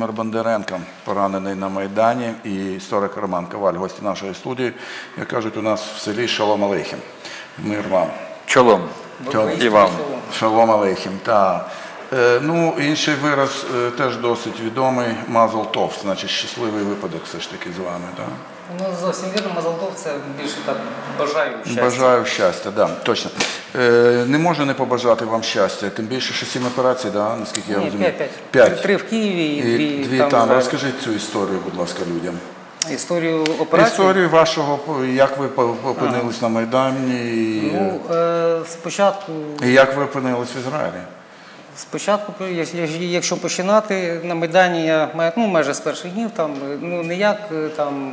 Володимир Бондаренко, поранений на Майдані, і історик Роман Коваль, гості нашої студії. Як кажуть, у нас в селі Шалом Алейхім. Мир вам. Чолом. Чолом. І вам. Шалом Алейхім, так. Е, ну, інший вираз е, теж досить відомий Мазл Тов, значить щасливий випадок все ж таки з вами. Так? Ну, зовсім вірно, Мазалдов це більше так бажаю щастя. Бажаю щастя, да, точно. Е, не можу не побажати вам щастя, тим більше, що сім операцій, да, наскільки я Ні, розумію. п'ять, п'ять. Три, в Києві і, дві, дві там. там. Розкажіть цю історію, будь ласка, людям. Історію операції. Історію вашого, як ви опинились на Майдані, і, Ну, е, спочатку, і як ви опинились в Ізраїлі. Спочатку, якщо починати на Майдані, я ну, майже з перших днів, там, ну, не як е, там,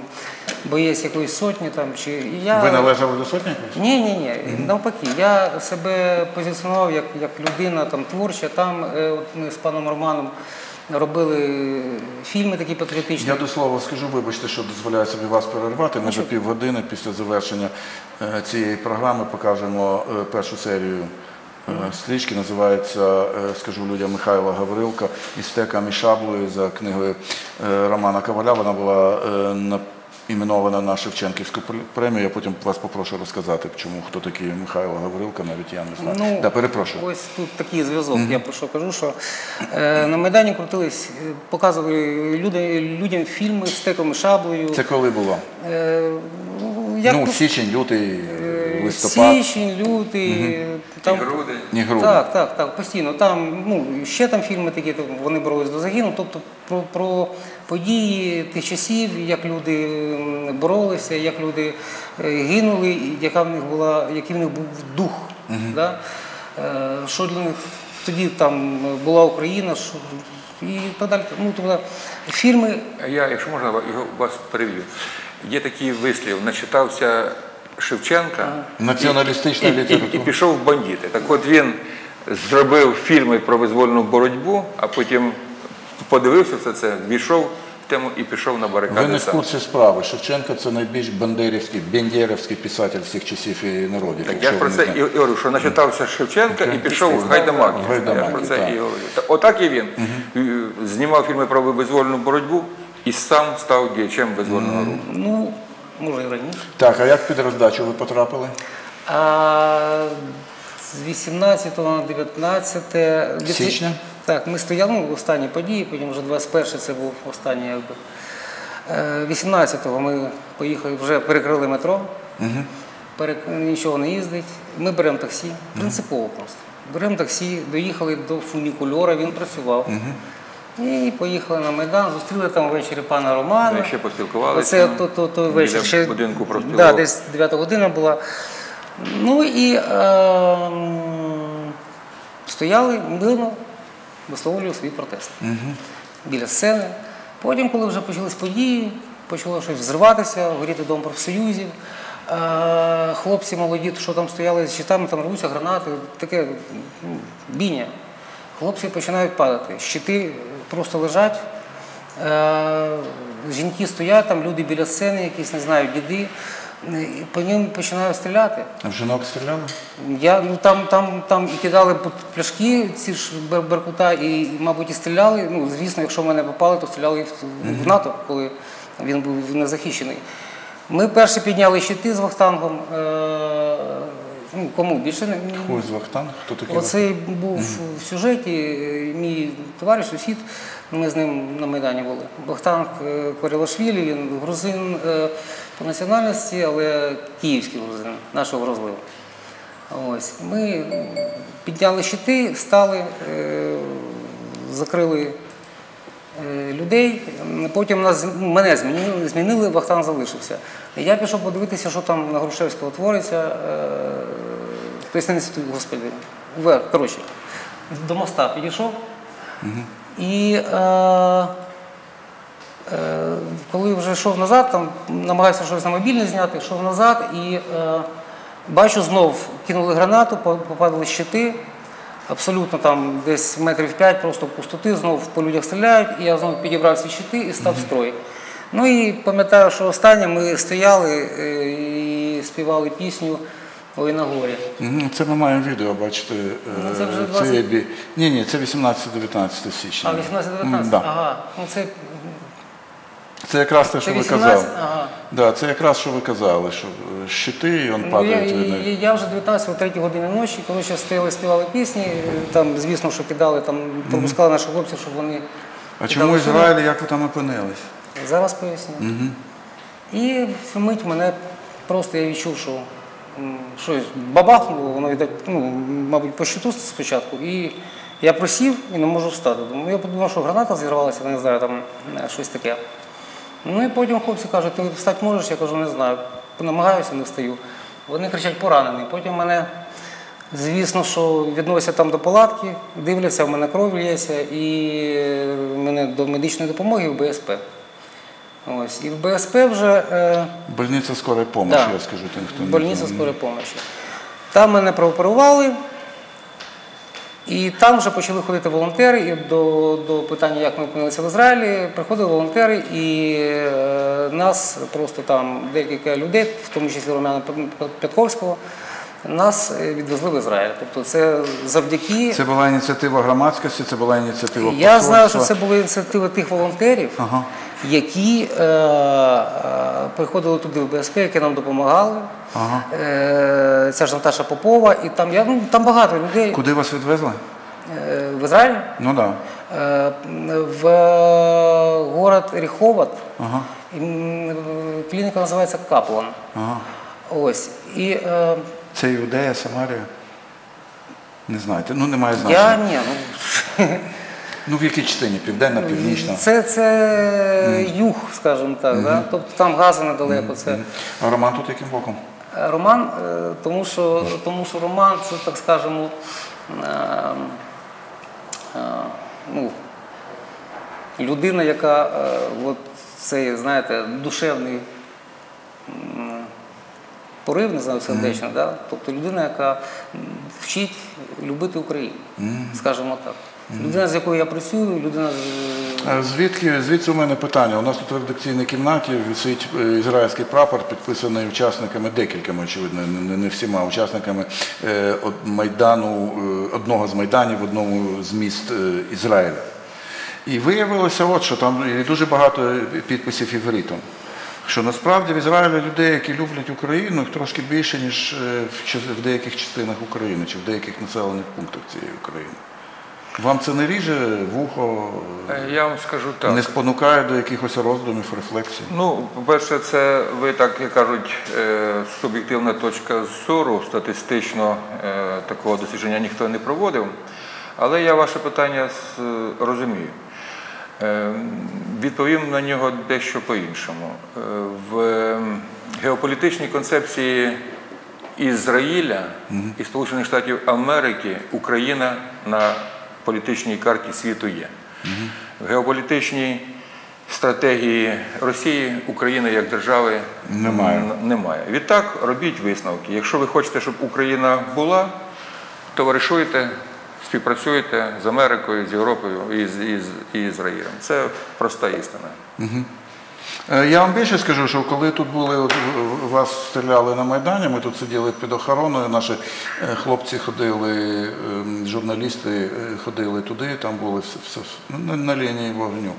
боєць якоїсь сотні, там, чи я... Ви належали до сотні? Ні, ні, ні. Навпаки, я себе позиціонував як, як людина там творча. Там е, от ми з паном Романом робили фільми такі патріотичні. Я до слова скажу, вибачте, що дозволяю собі вас перервати. Ми за півгодини після завершення е, цієї програми покажемо першу серію. Е, Стрічки називається, е, скажу людям, Михайла Гаврилка «Істеками шаблею» за книгою е, Романа Коваля. Вона була іменована на Шевченківську премію. Я потім вас попрошу розказати, чому хто такий Михайло Гаврилка, навіть я не знаю. да, перепрошую. Ось тут такий зв'язок. Я про що кажу, що е, на Майдані крутились, показували люди, людям фільми з стеком і шаблею. Це коли було? Е, ну, як ну, тут, січень, лютий, листопад, січень, лютий. Там, Груди. ні грудень. Так, так, так, постійно. Там, ну, ще там фільми такі, то вони боролись до загину. Тобто про, про події тих часів, як люди боролися, як люди е, гинули, яка в них була, який в них був дух. Да? Е, Що для них тоді там була Україна, що, і так далі. Ну, тобто, фільми Я, якщо можна, його вас перевів. Є такий вислів, начитався Шевченка Націоналістична і, і, пішов в бандити. Так от він зробив фільми про визвольну боротьбу, а потім подивився все це, війшов в тему і пішов на Ви барикади. не в курсі справи. Шевченко це найбільш бандерівський, бендєрівський писатель всіх часів і народів. Так, я ж про це і говорю, що начитався Шевченка і пішов в Гайдамаки. Я про це так. і говорю. Отак і він Е, знімав фільми про визвольну боротьбу і сам став діячем визвольного руху. ну, може і раніше. Так, а як під роздачу ви потрапили? А з 18 на 19 Січня? Так, ми стояли ну, останні події, потім вже 21 це був останній якби. Е, 18-го ми поїхали, вже перекрили метро, перек... нічого не їздить. Ми беремо таксі, принципово просто. Беремо таксі, доїхали до фунікульора, він працював. І поїхали на Майдан, зустріли там ввечері пана Романа. Ми ще поспілкувалися. Оце то, то, той вечір. Ще, будинку профспілок. да, десь 9 година була. Ну і е, стояли мирно, висловлювали свій протест біля сцени. Потім, коли вже почались події, почало щось взриватися, горіти дом профсоюзів. Е, хлопці молоді, що там стояли з щитами, там рвуться гранати, таке ну, бійня. Хлопці починають падати, щити просто лежать. Е, жінки стоять, там люди біля сцени, якісь не знаю, діди, е, і по ним починають стріляти. А В жінок стріляли? Я, ну, там, там, там і кидали пляшки ці ж Беркута, і, мабуть, і стріляли. Ну, звісно, якщо в мене попали, то стріляли і в, в НАТО, коли він був незахищений. Ми перші підняли щити з Вахтангом. Е, ну, кому більше не. Хуй з Вахтанг? Хто такий Оцей був в сюжеті, е, мій товариш, сусід, ми з ним на Майдані були. Богдан е, Корілашвілі, він грузин е, по національності, але київський грузин, нашого розливу. Ось. Ми підняли щити, стали, е, закрили людей. Потім нас, мене змінили, змінили, Богдан залишився. Я пішов подивитися, що там на Грушевського твориться. Тобто господи. Вверх, коротше, до моста підійшов. І е, е, коли вже йшов назад, там намагався щось на мобільне зняти, йшов назад і е, бачу, знов кинули гранату, по- попадали щити. Абсолютно там десь метрів п'ять просто пустоти, знов по людях стріляють, і я знову підібрав ці щити і став в строй. Ну і пам'ятаю, що останнє ми стояли е, і співали пісню Мгм, Це ми маємо відео, бачите. Ну, це вже е, 20 цієї Ні, ні, це 18-19 січня. А, 18-19? М, да. Ага. Ну, це, Це якраз те, що ви казали. Ага. Да, це якраз що ви казали, що е, щити, і він Ну, я, падає. я, я вже 19 о 3 години ночі, коли ще стояли, співали пісні, там, звісно, що кидали, там, пропускали наших хлопців, щоб вони. А чому. Ізраїль, як ви там опинились? Зараз поясню. І в мить мене просто я відчув, що щось бабахнуло, воно йде, ну, мабуть, по щиту спочатку. І я просів і не можу встати. Думаю, я подумав, що граната зірвалася, не знаю, там е, щось таке. Ну і потім хлопці кажуть, ти встати можеш? Я кажу, не знаю. Намагаюся, не встаю. Вони кричать поранений. Потім мене, звісно, що відносять там до палатки, дивляться, в мене кров лється, і е, мене до медичної допомоги в БСП. Ось. І в БСП вже е, Больниця скорої помощі, Да. я скажу тим, хто не больниця скорої помощі. Там мене прооперували, і там вже почали ходити волонтери. І до, до питання, як ми опинилися в Ізраїлі, приходили волонтери, і е, нас просто там декілька людей, в тому числі Романа Пятковського, нас е, відвезли в Ізраїль. Тобто це завдяки. Це була ініціатива громадськості, це була ініціатива Я знаю, що це були ініціативи тих волонтерів, Ага. Які е, е, приходили туди в БСП, які нам допомагали. Ага. Е, ця ж Наташа Попова, і там, я, ну, там багато людей Куди вас відвезли? е, в Ізраїль. Ну так. Да. Е, в е, город Ріховат. Ага. Клініка називається Каплан. Ага. Ось. І е, Це Іудея, Самарія? Не знаєте, ну немає я ні, ну, Ну в якій частині? Південна, північна? це, це юг, скажімо так. Да? Тобто там гази недалеко. Це. А Роман тут яким боком? Е, Роман, е, тому що, тому що роман це, так скажемо, е, ну, людина, яка от цей, знаєте, душевний порив, не знаю, сердечний, да? тобто людина, яка вчить любити Україну, скажімо так. Людина, з якою я працюю, людина з. Звідки звідси у мене питання? У нас тут в редакційній кімнаті висить е, ізраїльський прапор, підписаний учасниками, декількома, очевидно, не, всіма учасниками е, майдану, е, одного з майданів одному з міст е, Ізраїля. І виявилося, от що там дуже багато підписів івритом. Що насправді в Ізраїлі людей, які люблять Україну, їх трошки більше, ніж е, в деяких частинах України чи в деяких населених пунктах цієї України. Вам це не ріже вухо, Е, Я вам скажу так. не спонукає до якихось роздумів, рефлексій? Ну, по-перше, це ви так як кажуть, е, суб'єктивна точка зору, статистично е, такого дослідження ніхто не проводив. Але я ваше питання розумію. Відповім на нього дещо по-іншому. В геополітичній концепції Ізраїля і Сполучених Штатів Америки Україна на політичній карті світу є. В геополітичній стратегії Росії України як держави Немає. немає. Відтак робіть висновки. Якщо ви хочете, щоб Україна була, товаришуйте, співпрацюйте з Америкою, з Європою і з, і з, і Ізраїлем. Це проста істина. Е, Я вам більше скажу, що коли тут були, от, вас стріляли на Майдані, ми тут сиділи під охороною, наші е, хлопці ходили, ем, журналісти е, ходили туди, там були все, все, ну, на, на лінії вогню.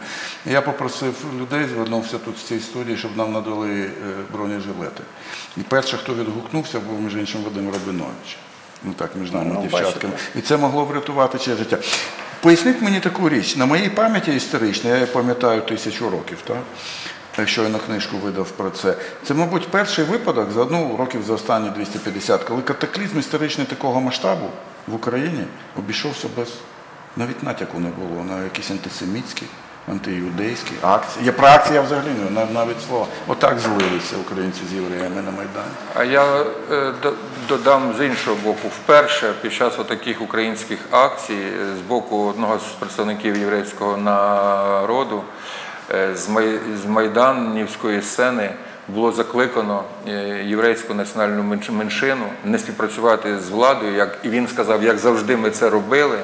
Я попросив людей, звернувся тут з цієї студії, щоб нам надали е, бронежилети. І перший, хто відгукнувся, був між іншим Вадим Рабинович. Ну так, між нами, Ну, дівчатками. І це могло врятувати чиє життя. Поясніть мені таку річ. На моїй пам'яті історичній, я пам'ятаю тисячу років, так? Щойно книжку видав про це. Це, мабуть, перший випадок за ну, років за останні 250, коли катаклізм історичний такого масштабу в Україні обійшовся без навіть натяку не було на якісь антисемітські, антиюдейські акції. Я про акції я взагалі не навіть слова. Отак злилися українці з євреями на Майдані. А я е, додам з іншого боку, вперше під час таких українських акцій е, з боку одного з представників єврейського народу з Май- Майданівської сцени було закликано е, єврейську національну менш- меншину не співпрацювати з владою, як і він сказав, як завжди ми це робили,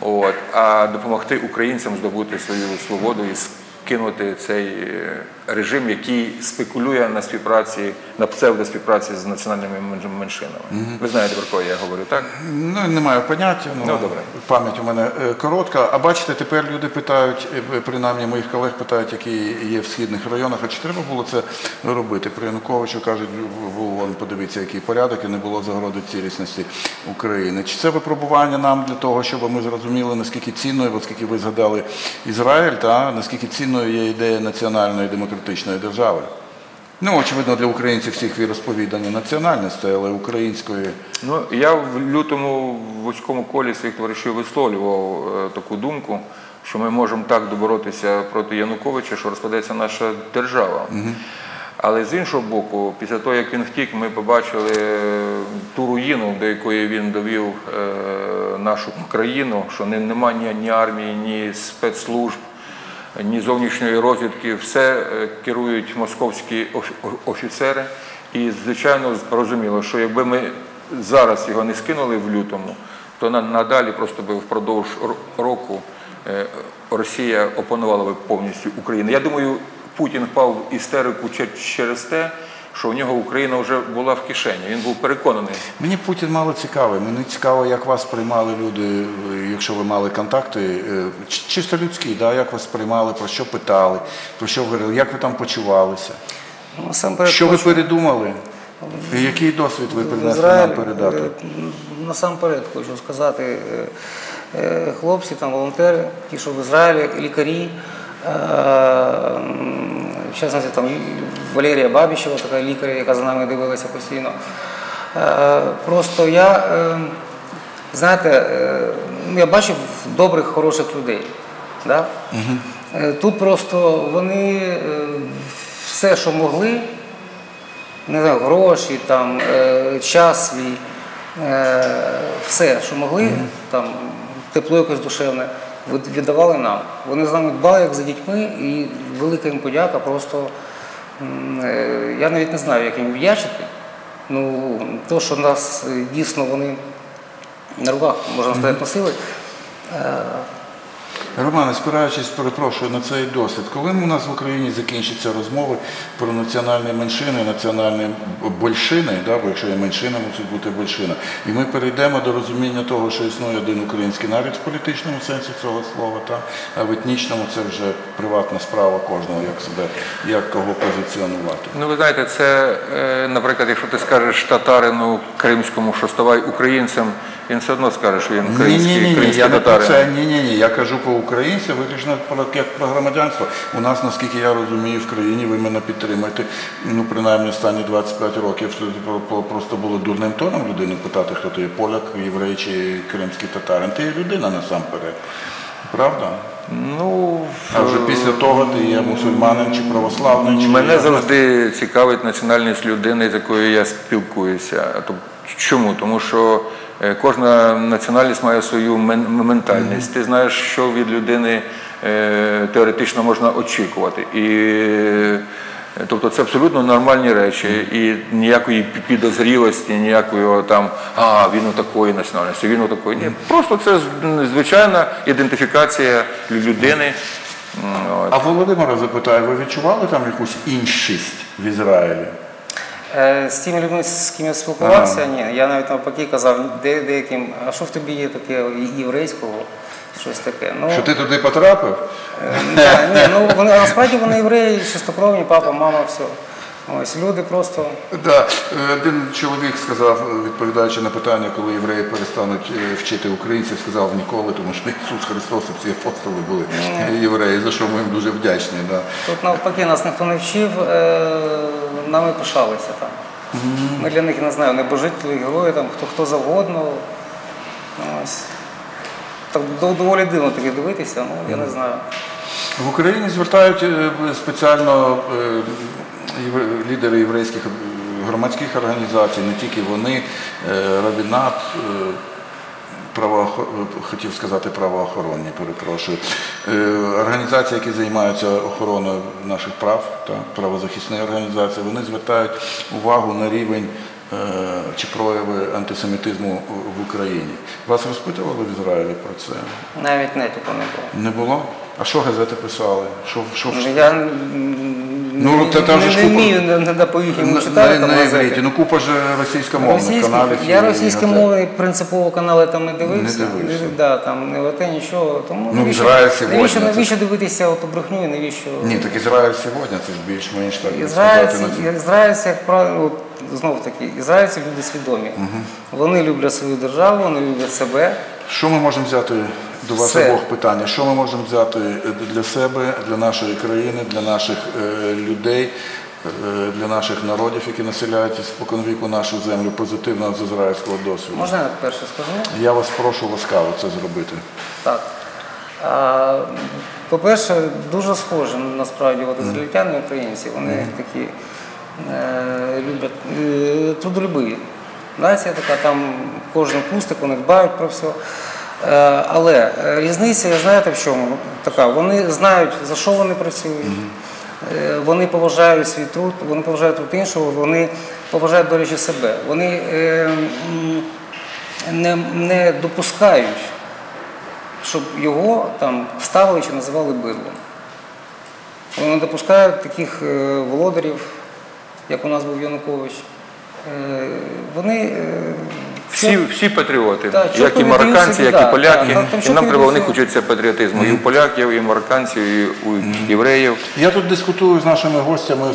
от, а допомогти українцям здобути свою свободу і скинути цей е, режим, який спекулює на співпраці, на псевдоспівпраці з національними менш- меншинами. Ви знаєте про кого я говорю, так? Ну, не маю поняття, ну, Ну, добре. пам'ять у мене е, коротка. А бачите, тепер люди питають, е, принаймні моїх колег питають, які є в східних районах, а чи треба було це робити? При Януковичу кажуть, вон, подивіться, який порядок, і не було загроди цілісності України. Чи це випробування нам для того, щоб ми зрозуміли, наскільки цінною, оскільки ви згадали Ізраїль, та наскільки цінною є ідея національної демократичної держави? Ну, очевидно, для українців всіх віросповідання національності, але української. Ну, я в лютому в вузькому колі своїх товаришів висловлював е, таку думку, що ми можемо так доборотися проти Януковича, що розпадеться наша держава. Але з іншого боку, після того, як він втік, ми побачили е, ту руїну, до якої він довів е, нашу країну, що не, нема ні, ні армії, ні спецслужб, ні зовнішньої розвідки, все е, керують московські офі- офіцери. І, звичайно, розуміло, що якби ми зараз його не скинули в лютому, то на- надалі просто би впродовж ро- року е, Росія опанувала би повністю Україну. Я думаю, Путін впав в істерику через те, що у нього Україна вже була в кишені. Він був переконаний. Мені Путін мало цікавий. Мені цікаво, як вас приймали люди, якщо ви мали контакти, е, чисто людські, да? як вас приймали, про що питали, про що говорили, як ви там почувалися, Ну, Насамперед, що ви хочу- передумали, і який досвід ви принесли Ізраїль, нам передати? е, насамперед хочу сказати, е, хлопці, там, волонтери, ті, що в Ізраїлі, лікарі, в частності там Валерія Бабічева, така лікар, яка за нами дивилася постійно. Е, Просто я, е, знаєте, е, ну, я бачив добрих, хороших людей. Да? Е, Тут просто вони все, що могли, не знаю, гроші, там, час свій, все, що могли, там, тепло якось душевне, віддавали нам. Вони з нами дбали як за дітьми, і велика їм подяка. Просто я навіть не знаю, як їм вдячити. Ну, то, що нас е, дійсно вони на руках, можна сказати, носили. Романе, спираючись, перепрошую на цей досвід, коли у нас в Україні закінчаться розмови про національні меншини, національні большини, да, бо якщо є меншина, мусить бути большина, і ми перейдемо до розуміння того, що існує один український народ в політичному сенсі цього слова, та, а в етнічному це вже приватна справа кожного, як себе, як кого позиціонувати. Ну, ви знаєте, це, е, наприклад, якщо ти скажеш татарину кримському, що ставай українцем, він все одно скаже, що він український, ні, ні, ні, український я не про це. Ні, ні, ні. Я кажу про українців, виключно про як про громадянство. У нас, наскільки я розумію, в країні ви мене підтримуєте. Ну, принаймні, останні 25 років просто було дурним тоном людину питати, хто ти є поляк, єврей чи кримський татарин. Ти є людина насамперед. Правда? Ну, А вже після того ти є мусульманин чи православний, чи Мене я- завжди цікавить національність людини, з якою я спілкуюся. Тоб- Чому? Тому що е, кожна національність має свою мен- ментальність. Ти знаєш, що від людини е, теоретично можна очікувати. І е, тобто це абсолютно нормальні речі, і ніякої підозрілості, ніякої там, а він у такої національності, він у такої. Ні, просто це звичайна ідентифікація лю- людини. А Володимира запитаю, ви відчували там якусь іншість в Ізраїлі? Е, З тими людьми, з ким я спілкувався, ні. Я навіть навпаки казав де, деяким, а що в тобі є таке єврейського, щось таке. Ну, Що ти туди потрапив? е, да, ні, ну вони насправді вони євреї, чистокровні, папа, мама, все. Ось люди просто. Да. Е, Один чоловік сказав, відповідаючи на питання, коли євреї перестануть е, вчити українців, сказав ніколи, тому що Ісус Христос і всі апостоли були євреї, за що ми їм дуже вдячні. Да. Тут навпаки нас ніхто не вчив, е, нами пишалися там. Ми для них, не знаю, небожителі, герої, там, хто хто завгодно. Ось. Так доволі дивно таке дивитися, ну я не знаю. В Україні звертають спеціально лідери єврейських громадських організацій, не тільки вони, е, Равінат, е, хотів сказати правоохоронні, перепрошую. Е, Організації, які займаються охороною наших прав, та, правозахисні організації, вони звертають увагу на рівень чи прояви антисемітизму в Україні. Вас розпитували в Ізраїлі про це? Навіть не нетіку не було. Не було? А що газети писали? Що, що, Я м, Ну, не, та не, ж не купа- вмію на, на, по-їхньому На, читати. на, там на івриті. Ну купа ж російськомовних каналів. я російськомовний принципово канали там не дивився. Не дивився. Да, там не лате нічого. Тому Ну, навіщо, Ізраїль сьогодні, навіщо, це навіщо дивитися от брехню і навіщо? Ні, так Ізраїль сьогодні, це ж більш-менш так Ізраїль, ізраїльці, як правило, от, знов таки, ізраїльці люди свідомі. Вони люблять свою державу, вони люблять себе. Що ми можемо взяти до вас Все. обох питання? Що ми можемо взяти для себе, для нашої країни, для наших е, людей, е, для наших народів, які населяють споконвіку нашу землю, позитивного з ізраїльського досвіду? Можна я перше скажу? Я вас прошу ласкаво це зробити. Так. По-перше, дуже схожі насправді от ізраїльтяни і українці. Вони такі е, люблять е, трудолюбиві. Нація така, там кожен кустик, вони дбають про все. Е, але е, різниця, знаєте в чому? Така, вони знають, за що вони працюють. Е, Вони поважають свій труд, вони поважають труд іншого, вони поважають, до речі, себе. Вони е, не, не допускають щоб його там ставили чи називали бидлом. Вони не допускають таких е, володарів, як у нас був Янукович. Е, вони е, Всі, всі патріоти, Так, як і марокканці, як да, і поляки. так, там і нам треба у них учитися патріотизму. І у поляків, і у марокканців, і у євреїв. Я тут дискутую з нашими гостями,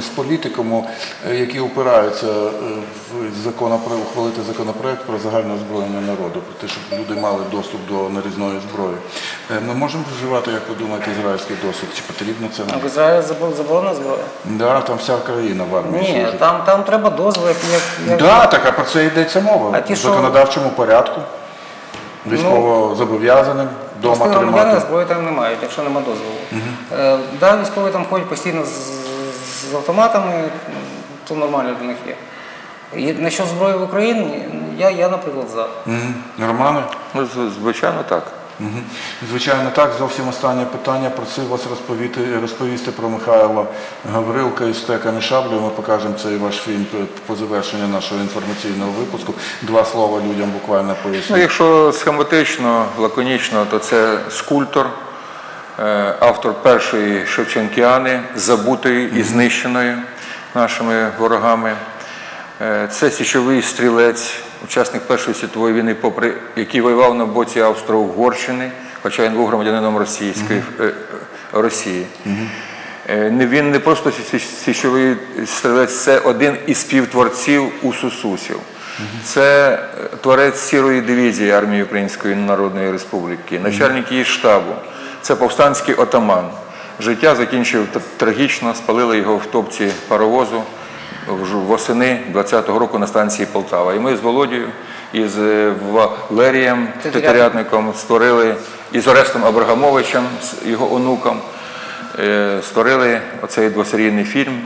з- політиками, е, які опираються е, в законопроект, ухвалити законопроект про загальне озброєння народу, про те, щоб люди мали доступ до нарізної зброї. Е, Ми можемо вживати, як ви думаєте, ізраїльський досвід? Чи потрібно це А нам? в Ізраїлі забор- заборонена зброя? Да, там вся країна в армії Ні, там, там треба дозвіл, як, як, як Да, так, а про це йдеться мова. Ті, в що- законодавчому порядку, військово зобов'язаним, вдома тримати. зброї там не мають, якщо нема дозволу. Е, да, військові там ходять постійно з, з автоматами, то нормально для них є. І насчет зброї в Україні, я, я наприклад, за. Нормально? Ну, звичайно, так. Звичайно, так. Зовсім останнє питання. Просив вас розповісти, розповісти про Михайла Гаврилка із стеками шаблею. Ми покажемо цей ваш фільм по- завершенню нашого інформаційного випуску. Два слова людям буквально Ну, якщо схематично, лаконічно, то це скульптор, е, автор першої Шевченкіани, забутої і знищеної нашими ворогами. Е, Це січовий стрілець, учасник Першої світової війни, попри який воював на боці Австро-Угорщини, хоча він був громадянином Російської е, е, Росії. Е, не- Він не просто сі- сі- січовий стрілець, це один із співтворців УСУСУСів. Це творець сірої дивізії армії Української Народної Республіки, начальник її штабу. Це повстанський отаман. Життя закінчив трагічно, спалили його в топці паровозу восени 20-го року на станції Полтава. І ми з Володією і з е, Валерієм Тетерятником створили і з Орестом Абрагамовичем, з його онуком, е, створили оцей двосерійний фільм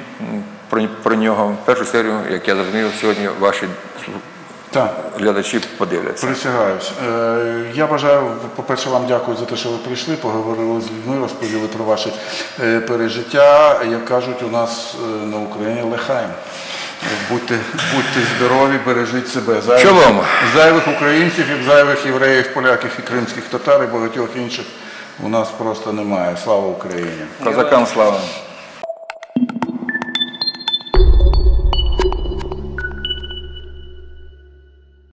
про нього. Першу серію, як я зрозумів, сьогодні ваші Так. глядачі подивляться. Присягаюсь. Е, Я бажаю, по-перше, вам дякую за те, що ви прийшли, поговорили з людьми, розповіли про ваші е, пережиття. Як кажуть, у нас е, на Україні лехаєм. Будьте, будьте здорові, бережіть себе. Зайвих, Чолом. зайвих українців, як зайвих євреїв, поляків і кримських татар і багатьох інших у нас просто немає. Слава Україні! Козакам слава!